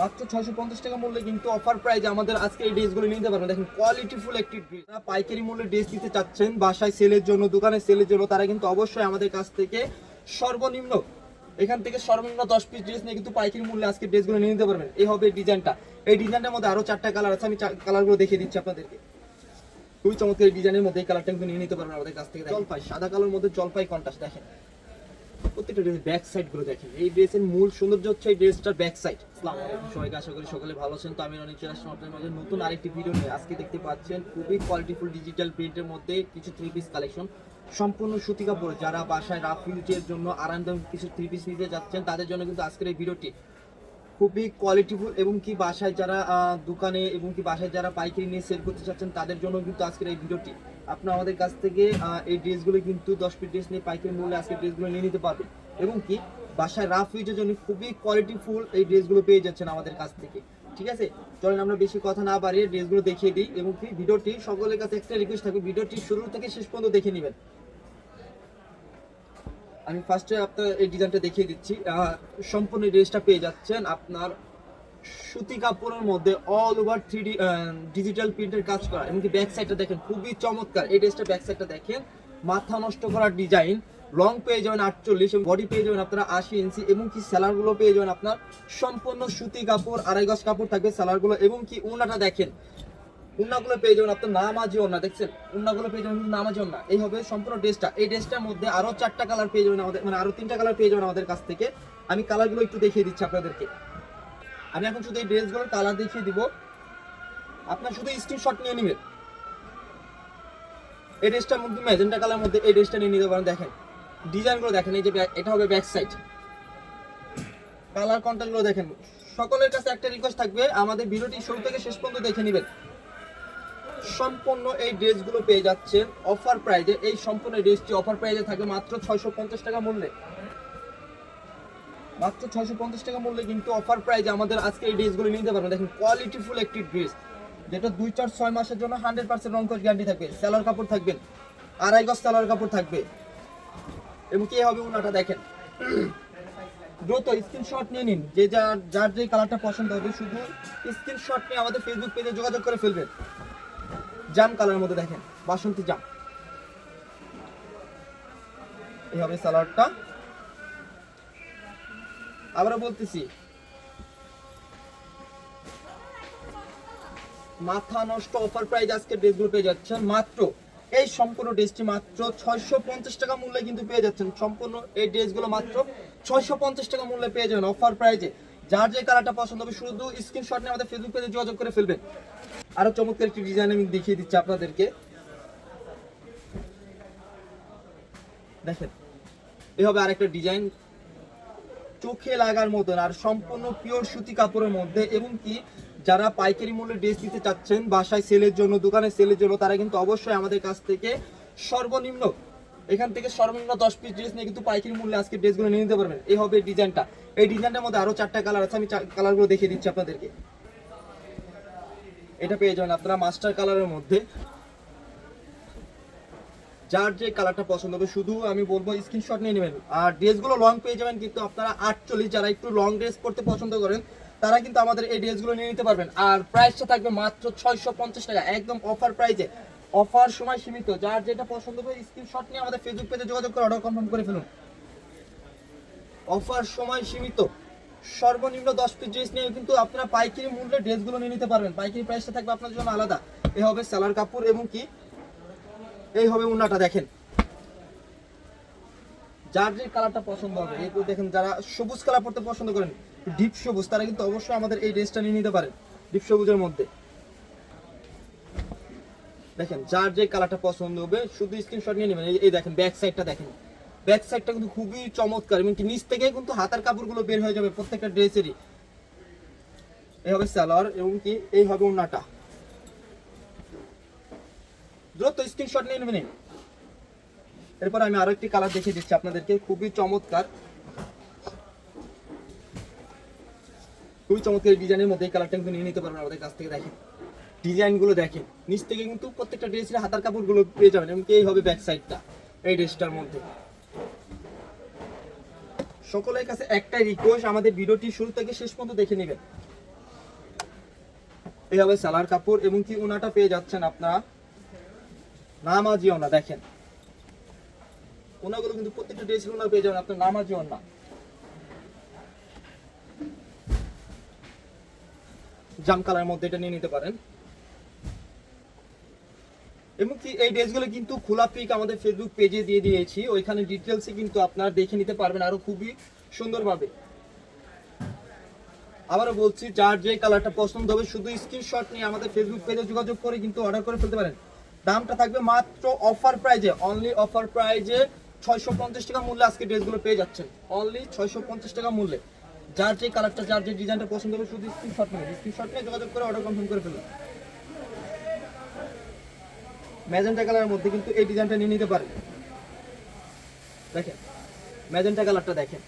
মাত্র ছয়শো পঞ্চাশ টাকা মূল্যে কিন্তু অফার আমাদের আজকে এই ড্রেসগুলো নিতে পারবেন। দেখেন কোয়ালিটিফুল একটি ড্রেস পাইকারি মূল্যে ড্রেস নিতে চাচ্ছেন, বাসায় সেলের জন্য, দোকানে সেলের জন্য, তারা কিন্তু অবশ্যই আমাদের কাছ থেকে সর্বনিম্ন, এখান থেকে সর্বনিম্ন দশ পিস ড্রেস নিয়ে কিন্তু পাইকারি মূল্যে আজকে ড্রেসগুলো নিয়ে নিতে পারবেন। এই হবে ডিজাইনটা এই মধ্যে আরও চারটা কালার আছে, আমি কালারগুলো দেখিয়ে দিচ্ছি আপনাদেরকে। খুবই চমৎকার ডিজাইনের মধ্যে এই কালারটা কিন্তু নিয়ে নিতে পারবেন আমাদের কাছ থেকে। জলপাই, সাদা কালোর মধ্যে জলপাই কন্ট্রাস্ট দেখেন। প্রত্যেকটা ড্রেস ব্যাক সাইডগুলো দেখেন। এই ড্রেসের মূল সৌন্দর্য হচ্ছে এই ড্রেসটার ব্যাক সাইড সবাইকে আশা করি সকলে ভালো আছেন। তো আমি অনেক চলে আসলাম আপনাদের নতুন আরেকটি ভিডিও নিয়ে। আজকে দেখতে পাচ্ছেন খুবই কোয়ালিটিফুল ডিজিটাল প্রিন্টের মধ্যে কিছু থ্রি পিস কালেকশন সম্পূর্ণ সুতি কাপড় যারা বাসায় রাফ ইউজের জন্য আরামদায়ক কিছু থ্রি পিস নিতে যাচ্ছেন, তাদের জন্য কিন্তু আজকের এই ভিডিওটি খুবই কোয়ালিটিফুল এবং কি বাসায় যারা দোকানে এবং কি বাসায় যারা পাইকারি নিয়ে সেল করতে চাচ্ছেন, তাদের জন্য কিন্তু আজকের এই ভিডিওটি। আপনারা আমাদের কাছ থেকে এই ড্রেসগুলো কিন্তু দশ পিস ড্রেস নিয়ে পাইকারি মূল্যে আজকে ড্রেসগুলো নিয়ে নিতে পারবেন। এবং কি বাসায় রাফ ইউজের জন্য খুবই কোয়ালিটিফুল এই ড্রেসগুলো পেয়ে যাচ্ছেন আমাদের কাছ থেকে। ঠিক আছে? চলেন আমরা বেশি কথা না বাড়িয়ে ড্রেসগুলো দেখিয়ে দিই এবং কি ভিডিওটি সকলের কাছে একটা রিকোয়েস্ট থাকবে। ভিডিওটি শুরু থেকে শেষ পর্যন্ত দেখে নেবেন। আমি ফার্স্টে আপনার এই ডিজাইনটা দেখিয়ে দিচ্ছি। সম্পূর্ণ ড্রেসটা পেয়ে যাচ্ছেন আপনার সুতি কাপড়ের মধ্যে অল ওভার থ্রি ডিজিটাল প্রিন্টের কাজ করা। এমনকি ব্যাক সাইডটা দেখেন, খুবই চমৎকার। এই ড্রেসটা ব্যাক সাইডটা দেখেন, মাথা নষ্ট করার ডিজাইন লং পেয়ে যাবেন আটচল্লিশ এবং বডি পেয়ে যাবেন আপনারা আশি ইঞ্চি এবং কি স্যালারগুলো পেয়ে যাবেন আপনার সম্পূর্ণ সুতি কাপড়, আড়াই গজ কাপড় থাকবে স্যালারগুলো এবং কি উনাটা দেখেন উন্নাগুলো পেয়ে যাবেন আপনার নামাজি না, দেখছেন? উন্নাগুলো পেয়ে যাবেন কিন্তু নামাজি না। এই হবে সম্পূর্ণ ড্রেসটা। এই ড্রেসটার মধ্যে আরও চারটা কালার পেয়ে যাবেন আমাদের মানে আরও তিনটা কালার পেয়ে যাবেন আমাদের কাছ থেকে। আমি কালারগুলো একটু দেখিয়ে দিচ্ছি আপনাদেরকে। আমি এখন শুধু এই ড্রেসগুলোর কালার দেখিয়ে দিব। আপনার শুধু স্ক্রিনশট নিয়ে নেবেন। এই ড্রেসটার মধ্যে ম্যাজেন্টা কালার মধ্যে এই ড্রেসটা নিয়ে নিতে পারেন, দেখেন। ডিজাইনগুলো দেখেন, এই যে এটা হবে ব্যাক সাইড কালার কন্ট্রাস্টগুলো দেখেন। সকলের কাছে একটা রিকোয়েস্ট থাকবে, আমাদের ভিডিওটি শুরু থেকে শেষ পর্যন্ত দেখে নেবেন। সম্পূর্ণ এই ড্রেসগুলো পেয়ে যাচ্ছেন। অফার প্রাইজে এই সম্পূর্ণ ড্রেসটি অফার প্রাইজে থাকবে মাত্র ছয়শো পঞ্চাশ টাকা মূল্যে। মাত্র ছয়শো পঞ্চাশ টাকা মূল্যে কিন্তু অফার প্রাইজে আমাদের আজকে এই ড্রেসগুলো নিতে পারবেন। দেখেন কোয়ালিটিফুল একটি ড্রেস। যেটা দুই, চার, ছয় মাসের জন্য হান্ড্রেড পার্সেন্ট রং গ্যারান্টি থাকবে। স্যালার কাপড় থাকবেন আড়াই গজ স্যালার কাপড় থাকবে। এবং কি হবে ওনাটা দেখেন। দ্রুত স্ক্রিনশট নিয়ে নিন। যে যার যার যে কালারটা পছন্দ হবে, শুধু স্ক্রিনশট নিয়ে আমাদের ফেসবুক পেজে যোগাযোগ করে ফেলবেন। জাম কালারের মধ্যে দেখেন, বাসন্তী জাম। এই হবে সালাডটা আবারও বলতেছি, মাথা নষ্ট অফার প্রাইস আজকে ড্রেসগুলো পেয়ে যাচ্ছেন মাত্র, এই সম্পূর্ণ ড্রেসটি মাত্র ছয়শো পঞ্চাশ টাকা মূল্যে কিন্তু পেয়ে যাচ্ছেন। সম্পূর্ণ এই ড্রেসগুলো মাত্র ছয়শো পঞ্চাশ টাকা মূল্যে পেয়ে যাবেন অফার প্রাইজে যার যে কালারটা পছন্দ হবে, শুধু স্ক্রিনশট নিয়ে আমাদের ফেসবুক পেজে যোগাযোগ করে ফেলবেন। আরও চমৎকার একটি ডিজাইন আমি দেখিয়ে দিচ্ছি আপনাদেরকে। দেখেন এই হবে আরেকটা ডিজাইন চোখে লাগার মতন আর সম্পূর্ণ পিওর সুতি কাপড়ের মধ্যে এবং কি, যারা পাইকারি মূল্যে ড্রেস দিতে চাচ্ছেন, বাসায় সেলের জন্য, দোকানে সেলের জন্য, তারা কিন্তু অবশ্যই আমাদের কাছ থেকে সর্বনিম্ন এখান থেকে সর্বনিম্ন দশ পিস ড্রেস নিয়ে কিন্তু পাইকারি মূল্যে আজকে ড্রেসগুলো নিয়ে নিতে পারবেন। এই হবে ডিজাইনটা এই ডিজাইনটার মধ্যে আরও চারটা কালার আছে, আমি কালারগুলো দেখিয়ে দিচ্ছি আপনাদেরকে। এটা পেয়ে যাবেন আপনারা মাস্টার কালারের মধ্যে। যার যে কালারটা পছন্দ হবে, শুধু আমি বলব স্ক্রিনশট নিয়ে নেবেন। আর ড্রেসগুলো লং পেয়ে যাবেন কিন্তু আপনারা আটচল্লিশ, যারা একটু লং ড্রেস পরতে পছন্দ করেন, তারা কিন্তু আমাদের এই ড্রেসগুলো নিয়ে নিতে পারবেন। আর প্রাইসটা থাকবে মাত্র ছয়শো পঞ্চাশ টাকা, একদম অফার প্রাইসে অফার সময় সীমিত। যার যেটা পছন্দ হবে স্ক্রিনশট নিয়ে আমাদের ফেসবুক পেজে যোগাযোগ করে অর্ডার কনফার্ম করে ফেলুন। অফার সময় সীমিত। সর্বনিম্ন দশ পিস ড্রেস নিয়ে কিন্তু আপনারা পাইকারি মূল্যে ড্রেসগুলো নিয়ে নিতে পারবেন। পাইকারি প্রাইসটা থাকবে আপনাদের জন্য আলাদা। এ হবে সালার কাপড় এবং কি? এই হবে উন্নাটা, দেখেন। যার যে কালারটা পছন্দ হবে এরপর দেখেন যারা সবুজ কালার পড়তে পছন্দ করেন ডিপ সবুজ, তারা কিন্তু অবশ্যই আমাদের এই ড্রেসটা নিয়ে নিতে পারেন ডিপ সবুজের মধ্যে। দেখেন, যার যে কালারটা পছন্দ হবে, শুধু স্ক্রিনশট নিয়ে নেবেন। এই- দেখেন ব্যাক সাইডটা দেখেন। ব্যাক সাইডটা কিন্তু খুবই চমৎকার। এবং নিচ থেকে কিন্তু হাতার কাপড়গুলো বের হয়ে যাবে প্রত্যেকটা ড্রেসেরই এই হবে সালোয়ার এবং কি এই হবে উন্নাটা দ্রুত স্ক্রিনশট নিয়ে নেবেন। এরপর আমি আরও একটি কালার দেখিয়ে দিচ্ছি আপনাদেরকে। খুবই চমৎকার। খুবই চমৎকার ডিজাইনের মধ্যে এই কালারটা কিন্তু নিয়ে নিতে পারবেন আমাদের কাছ থেকে, দেখেন। ডিজাইনগুলো দেখেন। নিচ থেকে কিন্তু প্রত্যেকটা ড্রেসের হাতার কাপড়গুলো পেয়ে যাবেন এবং এই হবে ব্যাক সাইডটা এই ড্রেসটার মধ্যে। সকলের কাছে একটাই রিকোয়েস্ট আমাদের ভিডিওটি শুরু থেকে শেষ পর্যন্ত দেখে নেবেন। এই হবে সালার কাপড় এবং কি ওনাটা পেয়ে যাচ্ছেন আপনারা। নামাজি ওনা দেখেন। ওনাগুলো কিন্তু প্রত্যেকটা ড্রেসের ওনা পেয়ে যাবেন, আপনার নামাজি ওনা জাম কালার মধ্যে এটা নিয়ে নিতে পারেন। এবং এই ড্রেসগুলো কিন্তু খোলা পিক আমাদের ফেসবুক পেজে দিয়ে দিয়েছি। ওইখানে ডিটেলসে কিন্তু আপনারা দেখে নিতে পারবেন আরও খুবই সুন্দরভাবে। আবারও বলছি, যার যে কালারটা পছন্দ হবে, শুধু স্ক্রিনশট নিয়ে আমাদের ফেসবুক পেজে যোগাযোগ করে কিন্তু অর্ডার করে ফেলতে পারেন। দামটা থাকবে মাত্র অফার প্রাইজে অনলি অফার প্রাইজে ছয়শো পঞ্চাশ টাকা মূল্যে আজকে ড্রেসগুলো পেয়ে যাচ্ছেন। অনলি ছয়শো পঞ্চাশ টাকা মূল্যে। যার যে কালারটা যার যে ডিজাইনটা পছন্দ হবে, শুধু স্ক্রিনশট নিয়ে স্ক্রিনশট নিয়ে যোগাযোগ করে অর্ডার কনফার্ম করে ফেলুন। ম্যাজেন্টা কালারের মধ্যে কিন্তু এই ডিজাইনটা নিয়ে নিতে পারেন দেখেন, ম্যাজেন্টা কালারটা দেখেন।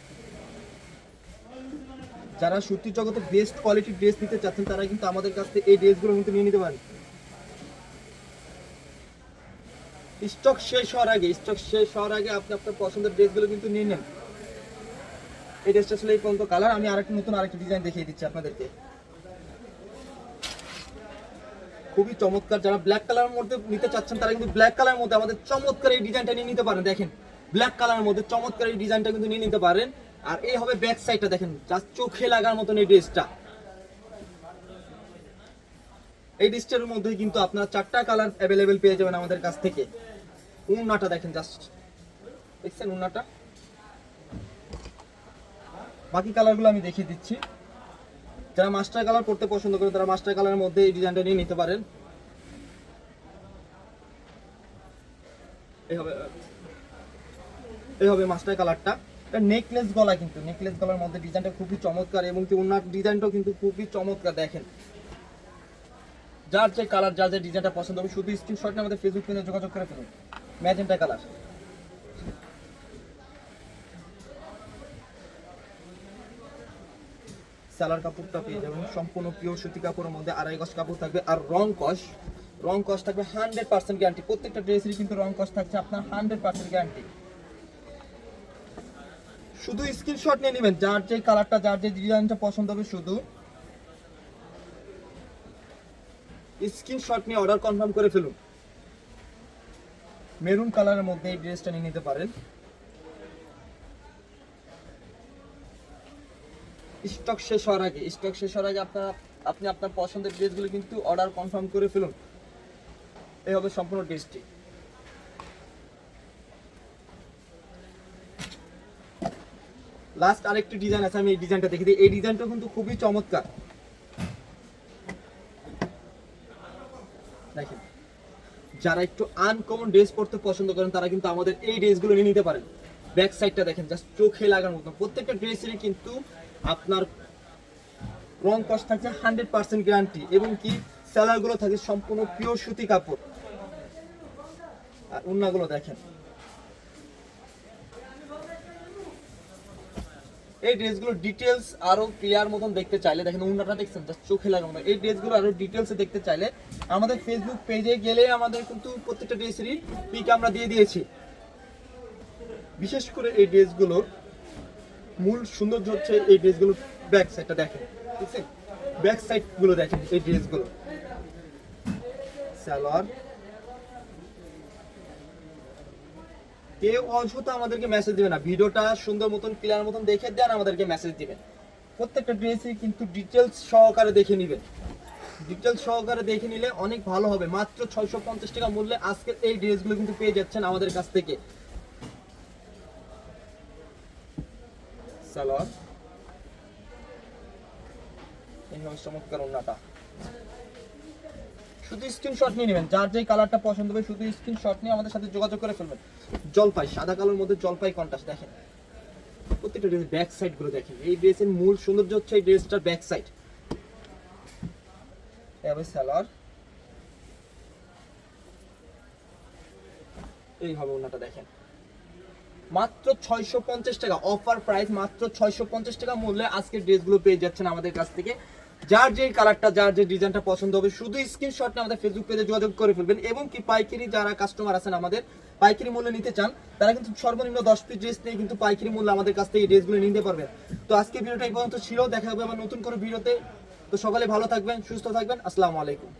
যারা সত্যি জগতে বেস্ট কোয়ালিটির ড্রেস নিতে চাচ্ছেন, তারা কিন্তু আমাদের কাছ থেকে এই ড্রেসগুলো কিন্তু নিয়ে নিতে পারেন স্টক শেষ হওয়ার আগে স্টক শেষ হওয়ার আগে আপনি আপনার পছন্দের ড্রেসগুলো কিন্তু নিয়ে নেন। এই ড্রেসটা আসলে এই পর্যন্ত কালার আমি আরেকটা নতুন আরেকটা ডিজাইন দেখিয়ে দিচ্ছি আপনাদেরকে। খুবই চমৎকার। যারা ব্ল্যাক কালারের মধ্যে নিতে চাচ্ছেন, তারা কিন্তু ব্ল্যাক কালারের মধ্যে আমাদের চমৎকার এই ডিজাইনটা নিয়ে নিতে পারেন। দেখেন ব্ল্যাক কালারের মধ্যে চমৎকার এই ডিজাইনটা কিন্তু নিয়ে নিতে পারেন। আর এই হবে ব্যাক সাইডটা দেখেন জাস্ট চোখে লাগার মতন এই ড্রেসটা এই ড্রেসটার মধ্যে কিন্তু আপনারা চারটা কালার অ্যাভেলেবেল পেয়ে যাবেন আমাদের কাছ থেকে। উন্নাটা দেখেন জাস্ট দেখছেন উন্নাটা? বাকি কালারগুলো আমি দেখিয়ে দিচ্ছি। যারা মাস্টার কালার পড়তে পছন্দ করে, তারা মাস্টার কালারের মধ্যে এই ডিজাইনটা নিয়ে নিতে পারেন। এই হবে মাস্টার কালারটা। নেকলেস গলা কিন্তু নেকলেস গলার মধ্যে ডিজাইনটা খুবই চমৎকার এবং কি ওনার ডিজাইনটাও কিন্তু খুবই চমৎকার, দেখেন। যার যে কালার, যার যে ডিজাইনটা পছন্দ হবে, শুধু স্ক্রিনশট নিয়ে আমাদের ফেসবুক পেজে যোগাযোগ করে ফেলুন। Magenta colour. সালার কাপড়টা পেয়ে যাবেন। সম্পূর্ণ পিওর সুতি কাপড়ের মধ্যে আড়াই গজ কাপড় থাকবে আর রং কস। রং কস থাকবে হান্ড্রেড পার্সেন্ট গ্যারান্টি প্রত্যেকটা ড্রেসেরই কিন্তু রং কস থাকছে, আপনার হান্ড্রেড পার্সেন্ট গ্যারান্টি শুধু স্ক্রিনশট নিয়ে নেবেন, যার যে কালারটা যার যে ডিজাইনটা পছন্দ হবে শুধু। স্ক্রিনশট নিয়ে অর্ডার কনফার্ম করে ফেলুন। মেরুন কালারের মধ্যে এই ড্রেসটা নিয়ে নিতে পারেন। স্টক শেষ হওয়ার আগে, স্টক শেষ হওয়ার আগে আপনার, আপনি আপনার পছন্দের ড্রেসগুলো কিন্তু অর্ডার কনফার্ম করে ফেলুন। এই হবে সম্পূর্ণ ড্রেসটি। লাস্ট আরেকটি ডিজাইন আছে, আমি এই ডিজাইনটা দেখি এই ডিজাইনটা কিন্তু খুবই চমৎকার। দেখেন, যারা একটু আনকমন ড্রেস পরতে পছন্দ করেন, তারা কিন্তু আমাদের এই ড্রেসগুলো নিয়ে নিতে পারেন। ব্যাক সাইডটা দেখেন জাস্ট চোখে লাগার মতো প্রত্যেকটা ড্রেসেরই কিন্তু আপনার রং কস্ট থাকছে হান্ড্রেড পার্সেন্ট গ্যারান্টি এবং কি স্যালারগুলো থাকে সম্পূর্ণ পিওর সুতি কাপড়। আর উন্নাগুলো দেখেন। এই ড্রেসগুলো ডিটেলস আরও ক্লিয়ার মতন দেখতে চাইলে, দেখেন উন্নাটা দেখছেন, জাস্ট চোখে মতো এই ড্রেসগুলো আরও ডিটেলসে দেখতে চাইলে, আমাদের ফেসবুক পেজে গেলে আমাদের কিন্তু প্রত্যেকটা ড্রেসেরই পিক আমরা দিয়ে দিয়েছি। বিশেষ করে এই ড্রেসগুলোর মূল সৌন্দর্য হচ্ছে এই ড্রেসগুলোর ব্যাক সাইডটা দেখেন, ঠিক আছে? ব্যাক সাইডগুলো দেখেন, এই ড্রেসগুলো। সালোয়ার। কেউ অযথা আমাদেরকে মেসেজ দিবে না। ভিডিওটা সুন্দর মতন ক্লিয়ার মতন দেখে দেন, আমাদেরকে মেসেজ দিবেন। প্রত্যেকটা ড্রেসই কিন্তু ডিটেলস সহকারে দেখে নেবেন। ডিটেলস সহকারে দেখে নিলে অনেক ভালো হবে। মাত্র ছয়শো পঞ্চাশ টাকা মূল্যে আজকের এই ড্রেসগুলো কিন্তু পেয়ে যাচ্ছেন আমাদের কাছ থেকে। সালোয়ার এই চমৎকার ওড়নাটা শুধু স্ক্রিনশট নিয়ে নেবেন, যার যেই কালারটা পছন্দ হবে শুধু স্ক্রিনশট নিয়ে আমাদের সাথে যোগাযোগ করে ফেলবেন। জলপাই, সাদা কালোর মধ্যে জলপাই কন্ট্রাস্ট দেখেন। প্রত্যেকটা ড্রেসের ব্যাক সাইডগুলো দেখেন। এই ড্রেসের মূল সৌন্দর্য হচ্ছে এই ড্রেসটার ব্যাক সাইড এবার সালোয়ার এই হবে ওনাটা দেখেন। মাত্র ছয়শো পঞ্চাশ টাকা। অফার প্রাইস মাত্র ছয়শো পঞ্চাশ টাকা মূল্যে আজকে ড্রেসগুলো পেয়ে যাচ্ছেন আমাদের কাছ থেকে। যার যে কালারটা, যার যে ডিজাইনটা পছন্দ হবে, শুধু স্ক্রিনশট নিয়ে আমাদের ফেসবুক পেজে যোগাযোগ করে ফেলবেন। এবং কি পাইকারি যারা কাস্টমার আছেন আমাদের, পাইকারি মূল্যে নিতে চান, তারা কিন্তু সর্বনিম্ন দশ পিস ড্রেস নিয়ে কিন্তু পাইকারি মূল্যে আমাদের কাছ থেকে ড্রেসগুলো নিতে পারবেন। তো আজকে ভিডিওটা এই পর্যন্ত ছিল। দেখা হবে আবার নতুন করে ভিডিওতে। তো সকলে ভালো থাকবেন, সুস্থ থাকবেন। আসসালামু আলাইকুম।